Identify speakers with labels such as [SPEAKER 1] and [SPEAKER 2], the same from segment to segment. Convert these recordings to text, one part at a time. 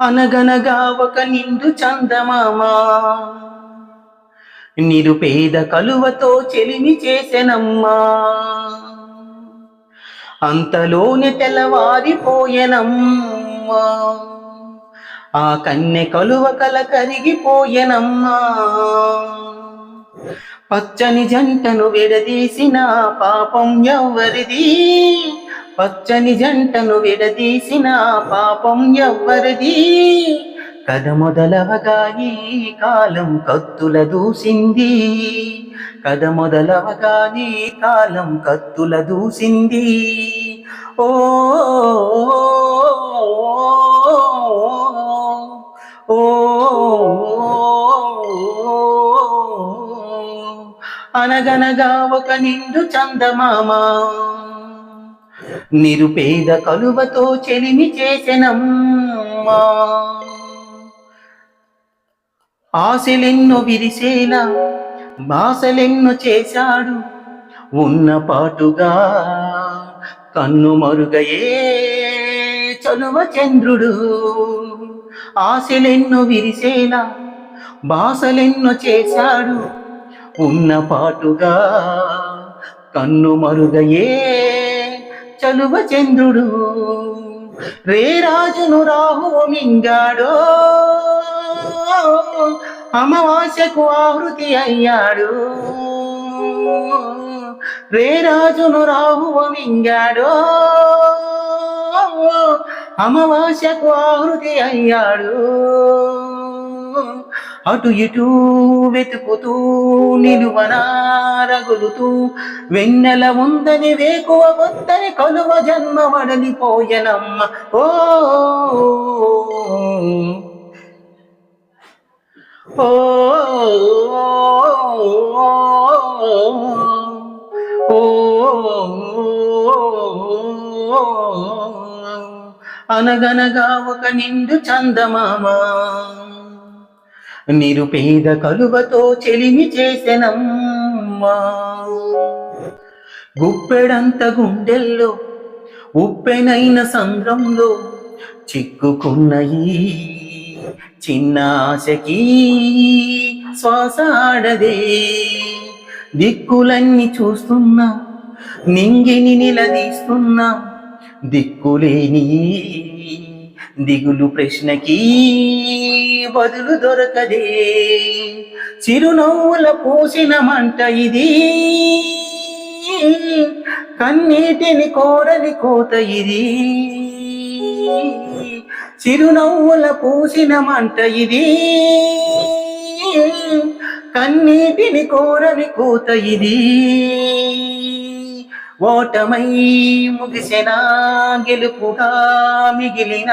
[SPEAKER 1] అనగనగా ఒక నిండు చందమామ. నిరుపేద కలువతో చెలిమి చేసెనమ్మా. అంతలోనే తెల్లవారిపోయెనమ్మా. ఆ కన్నె కలువ కల కరిగిపోయెనమ్మా. పచ్చని జంటను విడదీసిన పాపం ఎవ్వరిది? పచ్చని జంటను విడదీసిన పాపం ఎవ్వరిది కథ మొదలవగా ఈ కాలం కత్తుల దూసింది కథ మొదలవగా ఈ కాలం కత్తుల దూసింది ఓ అనగనగా ఒక నిండు చందమామా నిరుపేద కలువతో చెలిమి చేసెనమ్మా. ఆశలెన్నో విరిసేలా బాసలెన్నో చేశాడు. ఉన్న పాటుగా కన్ను మరుగయే చలువ చంద్రుడు. ఆశలెన్నో విరిసేలా బాసలెన్నో చేశాడు. ఉన్న పాటుగా కన్ను మరుగయే చలువ చంద్రుడు. రే రాజును రాహువు మింగాడో. అమావాస్యకు ఆహృతి అయ్యాడు. రే రాజును రాహువు మింగాడో. అమావాస్యకు ఆహృతి అయ్యాడు. అటు ఇటు వెతుకుతూ నిలువనా రగులుతూ వెన్నెల ఉందని వేకువ ఉందని కలువ జన్మ వడలిపోయనమ్మ ఓ ఓ అనగనగా ఒక నిండు చందమామా నిరుపేద కలువతో చెలిమి చేసెనమ్మా. గుప్పెడంత గుండెల్లో ఉప్పెనైన సంద్రంలో చిక్కుకున్న ఈ చిన్న ఆశకి శ్వాస ఆడదే దిక్కులన్నీ చూస్తున్నా నింగిని నిలదీస్తున్నా దిక్కులేని దిగులు ప్రశ్నకి బదులు దొరకదే. చిరునవ్వుల పోసిన మంట ఇది. కన్నీటిని కోరని కోత ఇది. చిరునవ్వుల పూసిన మంట ఇది. కన్నీటిని కోరని కోత ఇది. ఓటమై ముగిసిన గెలుపుగా మిగిలిన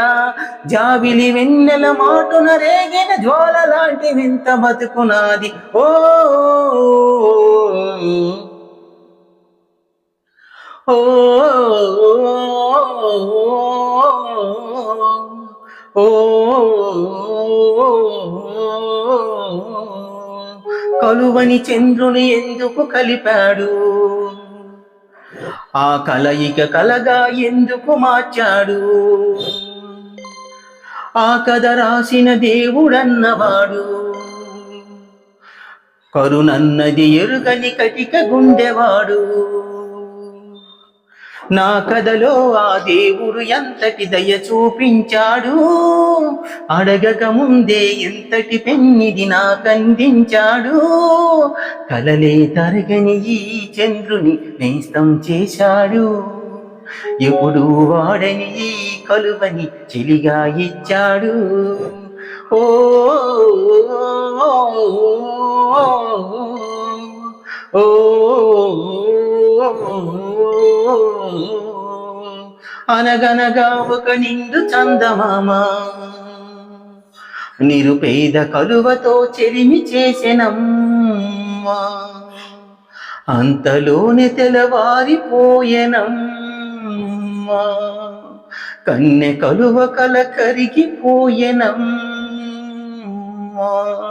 [SPEAKER 1] జాబిలి వెన్నెల మాటున రేగిన జ్వాల లాంటి వింత బతుకునాది. ఓ ఓ కలువని చంద్రుని ఎందుకు కలిపాడు? ఆ కలయిక కలగా ఎందుకు మార్చాడు? ఆ కథ రాసిన దేవుడన్నవాడు. కరుణన్నది ఎరుగని కటిక గుండెవాడు. నా కథలో ఆ దేవుడు ఎంతటి దయ చూపించాడు అడగక ముందే ఎంతటి పెన్నిది నాకందించాడు కలలే తరగని ఈ చంద్రుని నేస్తం చేశాడు ఎప్పుడు వాడని ఈ కలువని చెలిగా ఇచ్చాడు ఓ ఓ అనగనగా ఒక నిండు చందమామ. నిరుపేద కలువతో చెరిమి చేసెనమ్మా. అంతలోనే తెలవారిపోయెనమ్మా కన్నె కలువ కల కరిగిపోయెనమ్మా